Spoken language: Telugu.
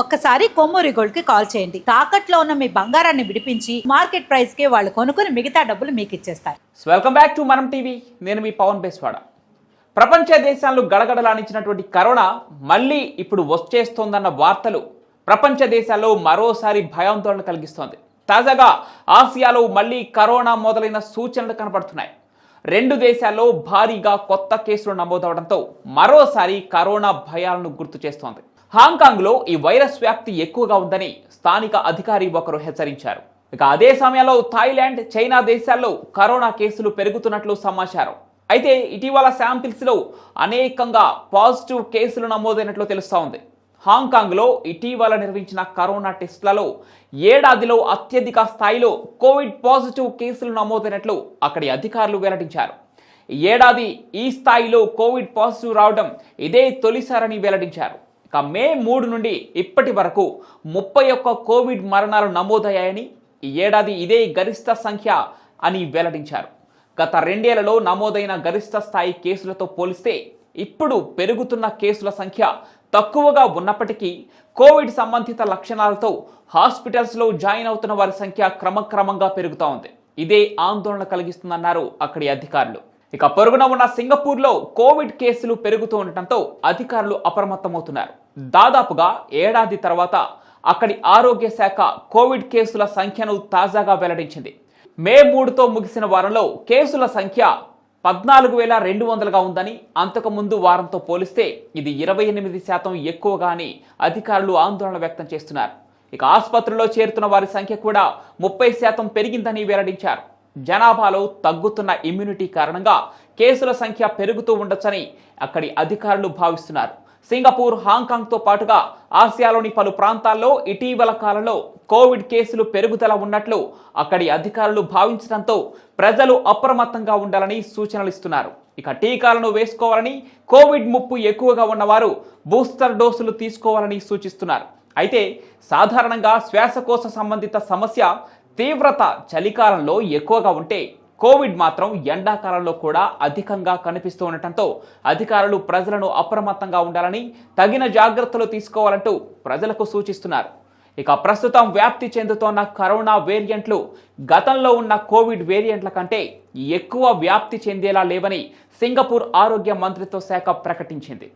ఒక్కసారి కొమ్మూరి గోల్డ్కి కాల్ చేయండి. తాకట్లో ఉన్న మీ బంగారాన్ని విడిపించి మార్కెట్ ప్రైస్కి వాళ్ళు కొనుక్కుని మిగతా డబ్బులు మీకు ఇచ్చేస్తారు. వెల్కమ్ బ్యాక్ టు మనం టీవీ నేను మీ పవన్ బేస్వాడ. ప్రపంచ దేశాలు గడగడలాడించినటువంటి కరోనా మళ్ళీ ఇప్పుడు వచ్చేస్తోందన్న వార్తలు ప్రపంచ దేశాల్లో మరోసారి భయాందోళన కలిగిస్తోంది. తాజాగా ఆసియాలో మళ్ళీ కరోనా మొదలైన సూచనలు కనపడుతున్నాయి. రెండు దేశాల్లో భారీగా కొత్త కేసులు నమోదవడంతో మరోసారి కరోనా భయాలను గుర్తు చేస్తోంది. హాంకాంగ్లో ఈ వైరస్ వ్యాప్తి ఎక్కువగా ఉందని స్థానిక అధికారి ఒకరు హెచ్చరించారు. ఇక అదే సమయంలో థాయిలాండ్ చైనా దేశాల్లో కరోనా కేసులు పెరుగుతున్నట్లు సమాచారం. అయితే ఇటీవల శాంపిల్స్లో అనేకంగా పాజిటివ్ కేసులు నమోదైనట్లు తెలుస్తోంది ఉంది. హాంకాంగ్లో ఇటీవల నిర్వహించిన కరోనా టెస్ట్లలో ఏడాదిలో అత్యధిక స్థాయిలో కోవిడ్ పాజిటివ్ కేసులు నమోదైనట్లు అక్కడి అధికారులు వెల్లడించారు. ఏడాది ఈ స్థాయిలో కోవిడ్ పాజిటివ్ రావడం ఇదే తొలిసారని వెల్లడించారు. మే మూడు నుండి ఇప్పటి వరకు ముప్పై ఒక్క కోవిడ్ మరణాలు నమోదయ్యాయని ఈ ఏడాది ఇదే గరిష్ట సంఖ్య అని వెల్లడించారు. గత రెండేళ్ళలో నమోదైన గరిష్ట స్థాయి కేసులతో పోలిస్తే ఇప్పుడు పెరుగుతున్న కేసుల సంఖ్య తక్కువగా ఉన్నప్పటికీ కోవిడ్ సంబంధిత లక్షణాలతో హాస్పిటల్స్లో జాయిన్ అవుతున్న వారి సంఖ్య క్రమక్రమంగా పెరుగుతూ ఉంది. ఇదే ఆందోళన కలిగిస్తుందన్నారు అక్కడి అధికారులు. ఇక పొరుగున ఉన్న సింగపూర్లో కోవిడ్ కేసులు పెరుగుతూ ఉండటంతో అధికారులు అప్రమత్తమవుతున్నారు. దాదాపుగా ఏడాది తర్వాత అక్కడి ఆరోగ్య శాఖ కోవిడ్ కేసుల సంఖ్యను తాజాగా వెల్లడించింది. మే మూడుతో ముగిసిన వారంలో కేసుల సంఖ్య పద్నాలుగు వేల రెండు వందలుగా ఉందని అంతకుముందు వారంతో పోలిస్తే ఇది ఇరవై ఎనిమిది శాతం ఎక్కువగా అని అధికారులు ఆందోళన వ్యక్తం చేస్తున్నారు. ఇక ఆసుపత్రిలో చేరుతున్న వారి సంఖ్య కూడా ముప్పై శాతం పెరిగిందని వెల్లడించారు. జనాభాలో తగ్గుతున్న ఇమ్యూనిటీ కారణంగా కేసుల సంఖ్య పెరుగుతూ ఉండొచ్చని అక్కడి అధికారులు భావిస్తున్నారు. సింగపూర్ హాంకాంగ్తో పాటుగా ఆసియాలోని పలు ప్రాంతాల్లో ఇటీవల కాలంలో కోవిడ్ కేసులు పెరుగుదల ఉన్నట్లు అక్కడి అధికారులు భావించడంతో ప్రజలు అప్రమత్తంగా ఉండాలని సూచనలు ఇస్తున్నారు. ఇక టీకాలను వేసుకోవాలని కోవిడ్ ముప్పు ఎక్కువగా ఉన్నవారు బూస్టర్ డోసులు తీసుకోవాలని సూచిస్తున్నారు. అయితే సాధారణంగా శ్వాసకోశ సంబంధిత సమస్య తీవ్రత చలికాలంలో ఎక్కువగా ఉంటే కోవిడ్ మాత్రం ఎండాకాలంలో కూడా అధికంగా కనిపిస్తూ ఉండటంతో అధికారులు ప్రజలను అప్రమత్తంగా ఉండాలని తగిన జాగ్రత్తలు తీసుకోవాలంటూ ప్రజలకు సూచిస్తున్నారు. ఇక ప్రస్తుతం వ్యాప్తి చెందుతోన్న కరోనా వేరియంట్లు గతంలో ఉన్న కోవిడ్ వేరియంట్ల కంటే ఎక్కువ వ్యాప్తి చెందేలా లేవని సింగపూర్ ఆరోగ్య మంత్రిత్వ శాఖ ప్రకటించింది.